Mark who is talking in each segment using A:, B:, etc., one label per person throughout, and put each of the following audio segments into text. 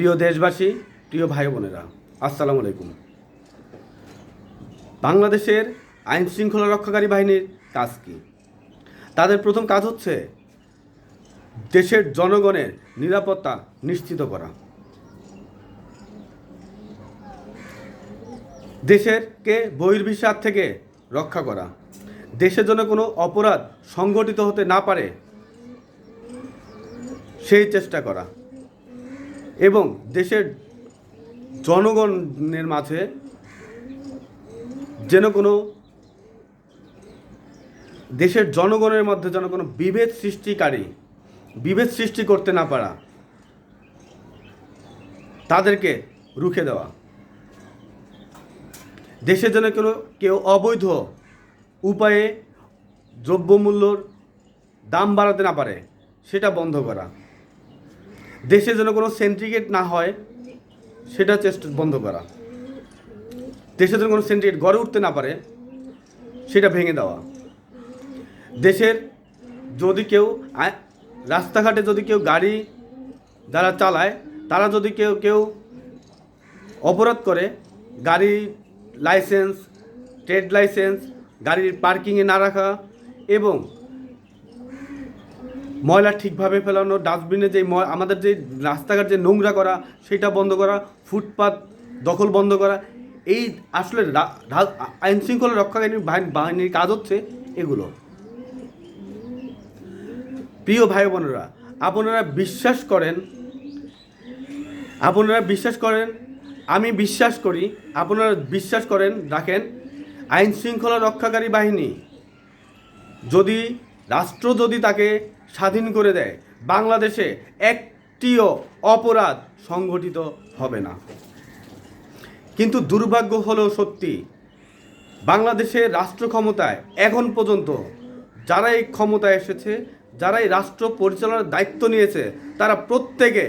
A: প্রিয় দেশবাসী, প্রিয় ভাই বোনেরা, আসসালামু আলাইকুম। বাংলাদেশের আইন শৃঙ্খলা রক্ষাকারী বাহিনীর কাজ কি? তাদের প্রথম কাজ হচ্ছে দেশের জনগণের নিরাপত্তা নিশ্চিত করা। দেশেরকে বহির্বিশ্বাস থেকে রক্ষা করা। দেশের জন্য কোনো অপরাধ সংগঠিত হতে না পারে, সেই চেষ্টা করা। এবং দেশের জনগণের মাঝে যেন কোনো দেশের জনগণের মধ্যে যেন কোনো বিভেদ সৃষ্টিকারী, বিভেদ সৃষ্টি করতে না পারা, তাদেরকে রুখে দেওয়া। দেশে যেন কোনো কেউ অবৈধ উপায়ে দ্রব্যমূল্যর দাম বাড়াতে না পারে, সেটা বন্ধ করা। দেশে যেন কোনো সেন্ট্রিগেট না হয়, সেটা চেষ্টা বন্ধ করা। দেশে যেন কোনো সেন্ট্রিগেট গড়ে উঠতে না পারে, সেটা ভেঙে দেওয়া। দেশের যদি কেউ রাস্তাঘাটে যদি কেউ গাড়ি যারা চালায়, তারা যদি কেউ কেউ অপরাধ করে, গাড়ি লাইসেন্স ট্রেড লাইসেন্স গাড়ির পার্কিংয়ে না রাখা এবং ময়লা ঠিকভাবে ফেলানো, ডাস্টবিনে যে আমাদের যে রাস্তাঘাট যে নোংরা করা, সেটা বন্ধ করা, ফুটপাত দখল বন্ধ করা, এই আসলে আইন শৃঙ্খলা রক্ষাকারী বাহিনী- বাহিনীর কাজ হচ্ছে এগুলো। প্রিয় ভাই বোনেরা, আপনারা বিশ্বাস করেন, আপনারা বিশ্বাস করেন, আমি বিশ্বাস করি, আপনারা বিশ্বাস করেন, রাখেন আইন শৃঙ্খলা রক্ষাকারী বাহিনী যদি রাষ্ট্র যদি তাকে স্বাধীন করে দেয়। বাংলাদেশে একটিও অপরাধ সংগঠিত হবে না। কিন্তু দুর্ভাগ্য হলো সত্যি, বাংলাদেশের রাষ্ট্র ক্ষমতায় এখন পর্যন্ত যারাই ক্ষমতায় এসেছে, যারাই রাষ্ট্র পরিচালনার দায়িত্ব নিয়েছে, তারা প্রত্যেকে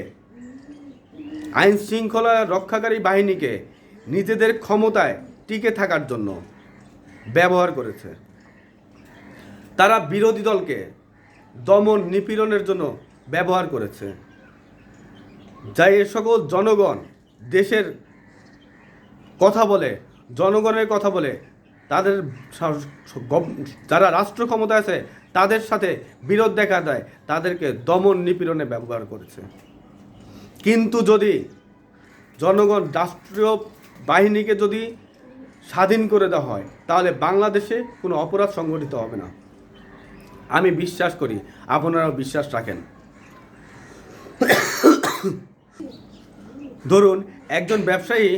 A: আইন শৃঙ্খলা রক্ষাকারী বাহিনীকে নিজেদের ক্ষমতায় টিকে থাকার জন্য ব্যবহার করেছে। তারা বিরোধী দলকে দমন নিপীড়নের জন্য ব্যবহার করেছে। যাই এ সকল জনগণ দেশের কথা বলে, জনগণের কথা বলে, তাদের যারা রাষ্ট্র ক্ষমতা আছে, তাদের সাথে বিরোধ দেখা দেয়, তাদেরকে দমন নিপীড়নে ব্যবহার করেছে। কিন্তু যদি জনগণ রাষ্ট্রীয় বাহিনীকে যদি স্বাধীন করে দেওয়া হয়, তাহলে বাংলাদেশে কোনো অপরাধ সংগঠিত হবে না। আমি বিশ্বাস করি, আপনারাও বিশ্বাস রাখেন। ধরুন, একজন ব্যবসায়ী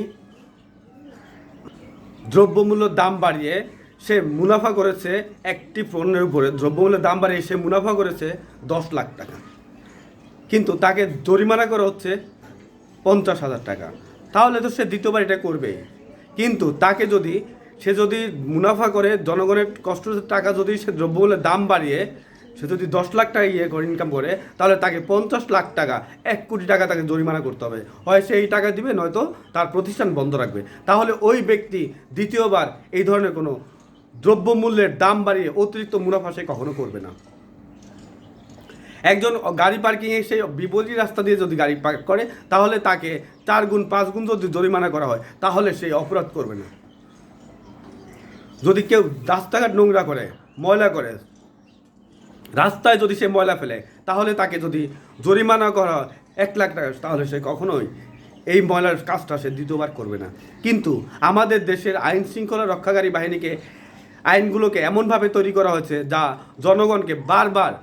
A: দ্রব্যমূল্যর দাম বাড়িয়ে সে মুনাফা করেছে একটি পণ্যের উপরে। দ্রব্যমূল্যের দাম বাড়িয়ে সে মুনাফা করেছে দশ লাখ টাকা। কিন্তু তাকে জরিমানা করা হচ্ছে পঞ্চাশ হাজার টাকা। তাহলে তো সে দ্বিতীয়বার এটা করবেই। কিন্তু তাকে যদি সে যদি মুনাফা করে, জনগণের কষ্ট টাকা যদি সে দ্রব্যমূল্যের দাম বাড়িয়ে, সে যদি দশ লাখ টাকা ইয়ে করে ইনকাম করে, তাহলে তাকে পঞ্চাশ লাখ টাকা, এক কোটি টাকা তাকে জরিমানা করতে হবে। হয় সে এই টাকা দিবে, নয়তো তার প্রতিষ্ঠান বন্ধ রাখবে। তাহলে ওই ব্যক্তি দ্বিতীয়বার এই ধরনের কোনো দ্রব্যমূল্যের দাম বাড়িয়ে অতিরিক্ত মুনাফা সে কখনো করবে না। একজন গাড়ি পার্কিংয়ে সে বিপরীত রাস্তা দিয়ে যদি গাড়ি পার্ক করে, তাহলে তাকে চার গুণ, পাঁচ গুণ যদি জরিমানা করা হয়, তাহলে সে অপরাধ করবে না। যদি কেউ রাস্তাঘাট নোংরা করে, ময়লা করে, রাস্তায় যদি সে ময়লা ফেলে, তাহলে তাকে যদি জরিমানা করা এক লাখ টাকা, তাহলে সে কখনোই এই ময়লার কাজটা সে দ্বিতীয়বার করবে না। কিন্তু আমাদের দেশের আইন শৃঙ্খলা রক্ষাকারী বাহিনীকে, আইনগুলোকে এমনভাবে তৈরি করা হয়েছে যা জনগণকে বারবার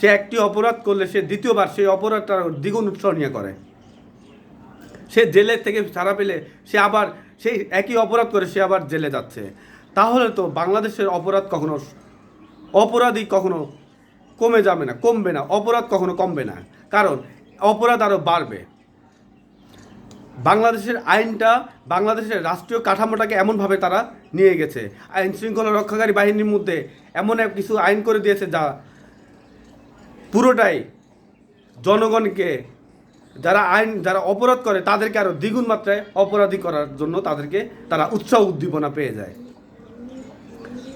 A: সে একটি অপরাধ করলে সে দ্বিতীয়বার সেই অপরাধটার দ্বিগুণ উৎসর্ণীয় করে। সে জেলের থেকে ছাড়া পেলে সে আবার সেই একই অপরাধ করে সে আবার জেলে যাচ্ছে। তাহলে তো বাংলাদেশের অপরাধ কখনো অপরাধী কখনো কমে যাবে না, কমবে না, অপরাধ কখনো কমবে না। কারণ অপরাধ আরও বাড়বে। বাংলাদেশের আইনটা, বাংলাদেশের রাষ্ট্রীয় কাঠামোটাকে এমনভাবে তারা নিয়ে গেছে। আইন শৃঙ্খলা রক্ষাকারী বাহিনীর মধ্যে এমন এক কিছু আইন করে দিয়েছে যা পুরোটাই জনগণকে যারা আইন, যারা অপরাধ করে, তাদেরকে আরও দ্বিগুণ মাত্রায় অপরাধী করার জন্য তাদেরকে তারা উৎসাহ উদ্দীপনা পেয়ে যায়।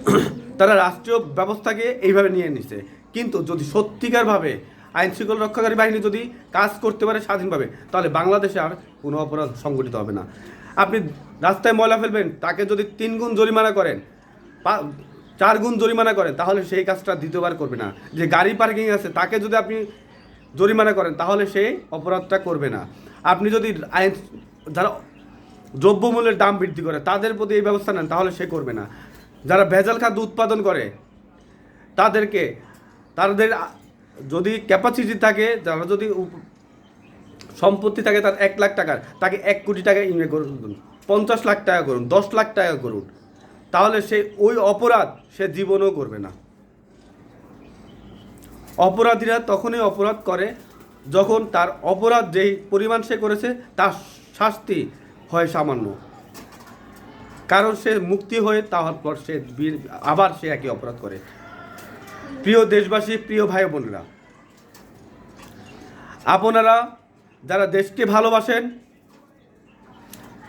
A: তারা রাষ্ট্রীয় ব্যবস্থাকে এইভাবে নিয়ে নিছে। কিন্তু যদি সত্যিকারভাবে আইন শৃঙ্খলা রক্ষাকারী বাহিনী যদি কাজ করতে পারে স্বাধীনভাবে, তাহলে বাংলাদেশে আর কোনো অপরাধ সংগঠিত হবে না। আপনি রাস্তায় ময়লা ফেলবেন, তাকে যদি তিন গুণ জরিমানা করেন চার গুণ জরিমানা করেন, তাহলে সেই কাজটা দ্বিতীয়বার করবে না। যে গাড়ি পার্কিং আছে, তাকে যদি আপনি জরিমানা করেন, তাহলে সে অপরাধটা করবে না। আপনি যদি আইন যারা দ্রব্যমূল্যের দাম বৃদ্ধি করে, তাদের প্রতি এই ব্যবস্থা নেন, তাহলে সে করবে না। যারা ভেজাল খাদ্য উৎপাদন করে, তাদেরকে তাদের যদি ক্যাপাসিটি থাকে, যারা যদি সম্পত্তি থাকে তার এক লাখ টাকার, তাকে এক কোটি টাকা ইনভে করুন। পঞ্চাশ লাখ টাকা করুন, দশ লাখ টাকা করুন। তাহলে সে ওই অপরাধ সে জীবনও করবে না। অপরাধীরা তখনই অপরাধ করে যখন তার অপরাধ যেই পরিমাণ সে করেছে, তার শাস্তি হয় সামান্য। কারণ সে মুক্তি হয়ে তাহার পর সে আবার সে একই অপরাধ করে। প্রিয় দেশবাসী, প্রিয় ভাই বোনেরা, আপনারা যারা দেশকে ভালোবাসেন,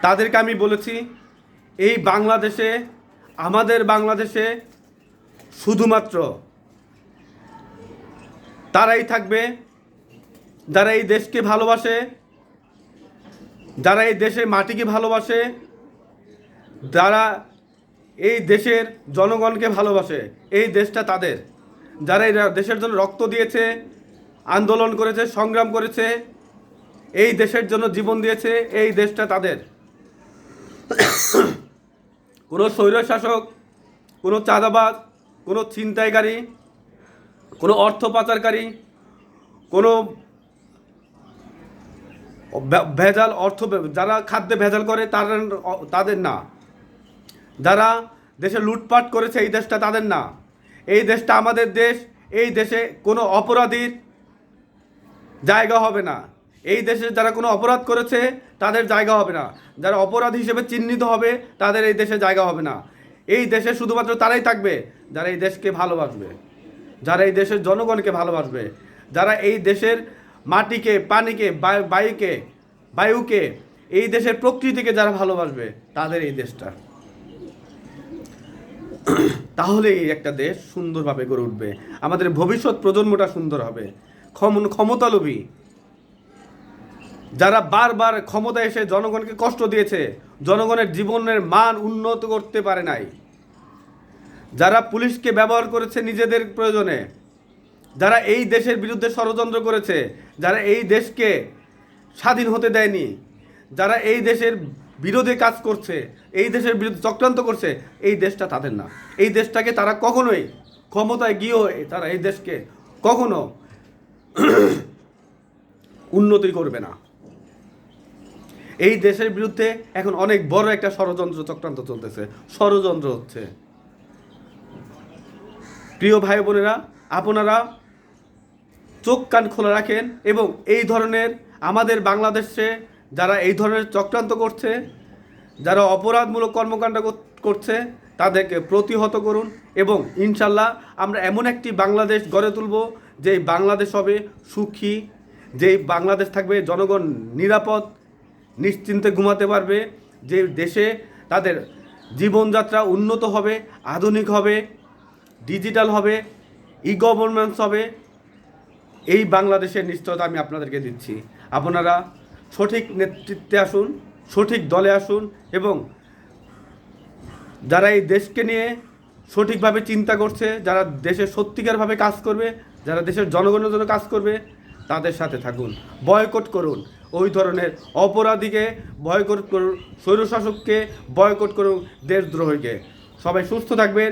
A: তাদেরকে আমি বলেছি, এই বাংলাদেশে, আমাদের বাংলাদেশে শুধুমাত্র তারাই থাকবে, যারা এই দেশকে ভালোবাসে, যারা এই দেশের মাটিকে ভালোবাসে, যারা এই দেশের জনগণকে ভালোবাসে, এই দেশটা তাদের। যারা এই দেশের জন্য রক্ত দিয়েছে, আন্দোলন করেছে, সংগ্রাম করেছে, এই দেশের জন্য জীবন দিয়েছে, এই দেশটা তাদের। কোনো স্বৈরশাসক, কোনো চাঁদাবাজ, কোনো ছিনতাইকারী কোনো অর্থ পাচারকারী, কোনো ভেজাল অর্থ যারা খাদ্যে ভেজাল করে তারা, তাদের না। যারা দেশে লুটপাট করেছে এই দেশটা তাদের না। এই দেশটা আমাদের দেশ, এই দেশে কোনো অপরাধীর জায়গা হবে না। এই দেশে যারা কোনো অপরাধ করেছে তাদের জায়গা হবে না। যারা অপরাধ হিসেবে চিহ্নিত হবে তাদের এই দেশে জায়গা হবে না। এই দেশে শুধুমাত্র তারাই থাকবে যারা এই দেশকে ভালোবাসবে। যারা এই দেশের জনগণকে ভালোবাসবে, যারা এই দেশের মাটিকে, পানিকে বায়ুকে বায়ুকে, এই দেশের প্রকৃতিকে যারা ভালোবাসবে, তাদের এই দেশটা। তাহলেই একটা দেশ সুন্দরভাবে গড়ে উঠবে। আমাদের ভবিষ্যৎ প্রজন্মটা সুন্দর হবে। ক্ষম ক্ষমতালোভী। যারা বারবার ক্ষমতা এসে জনগণকে কষ্ট দিয়েছে, জনগণের জীবনের মান উন্নত করতে পারে নাই। যারা পুলিশকে ব্যবহার করেছে নিজেদের প্রয়োজনে, যারা এই দেশের বিরুদ্ধে ষড়যন্ত্র করেছে, যারা এই দেশকে স্বাধীন হতে দেয়নি, যারা এই দেশের বিরোধে কাজ করছে, এই দেশের বিরুদ্ধে চক্রান্ত করছে, এই দেশটা তাদের না। এই দেশটাকে তারা কখনোই ক্ষমতায় গিয়েও তারা এই দেশকে কখনো উন্নতি করবে না। এই দেশের বিরুদ্ধে এখন অনেক বড় একটা ষড়যন্ত্র চক্রান্ত চলতেছে। ষড়যন্ত্র হচ্ছে। প্রিয় ভাই বোনেরা, আপনারা চোখ কান খোলা রাখেন এবং এই ধরনের আমাদের বাংলাদেশে যারা এই ধরনের চক্রান্ত করছে, যারা অপরাধমূলক কর্মকাণ্ড করছে, তাদেরকে প্রতিহত করুন এবং ইনশাল্লাহ আমরা এমন একটি বাংলাদেশ গড়ে তুলব যেই বাংলাদেশ হবে সুখী, যেই বাংলাদেশ থাকবে জনগণ নিরাপদ, নিশ্চিন্তে ঘুমাতে পারবে যে দেশে তাদের জীবনযাত্রা উন্নত হবে, আধুনিক হবে। ডিজিটাল হবে ই গভর্নেন্স হবে, এই বাংলাদেশের নিশ্চয়তা আমি আপনাদেরকে দিচ্ছি। আপনারা সঠিক নেতৃত্বে আসুন, সঠিক দলে আসুন এবং যারা এই দেশকে নিয়ে সঠিকভাবে চিন্তা করছে, যারা দেশের সত্যিকারভাবে কাজ করবে, যারা দেশের জনগণের জন্য কাজ করবে, তাদের সাথে থাকুন। বয়কট করুন। ওই ধরনের অপরাধীকে বয়কট করুন, স্বৈরশাসককে বয়কট করুন দেশদ্রোহীকে। সবাই সুস্থ থাকবেন।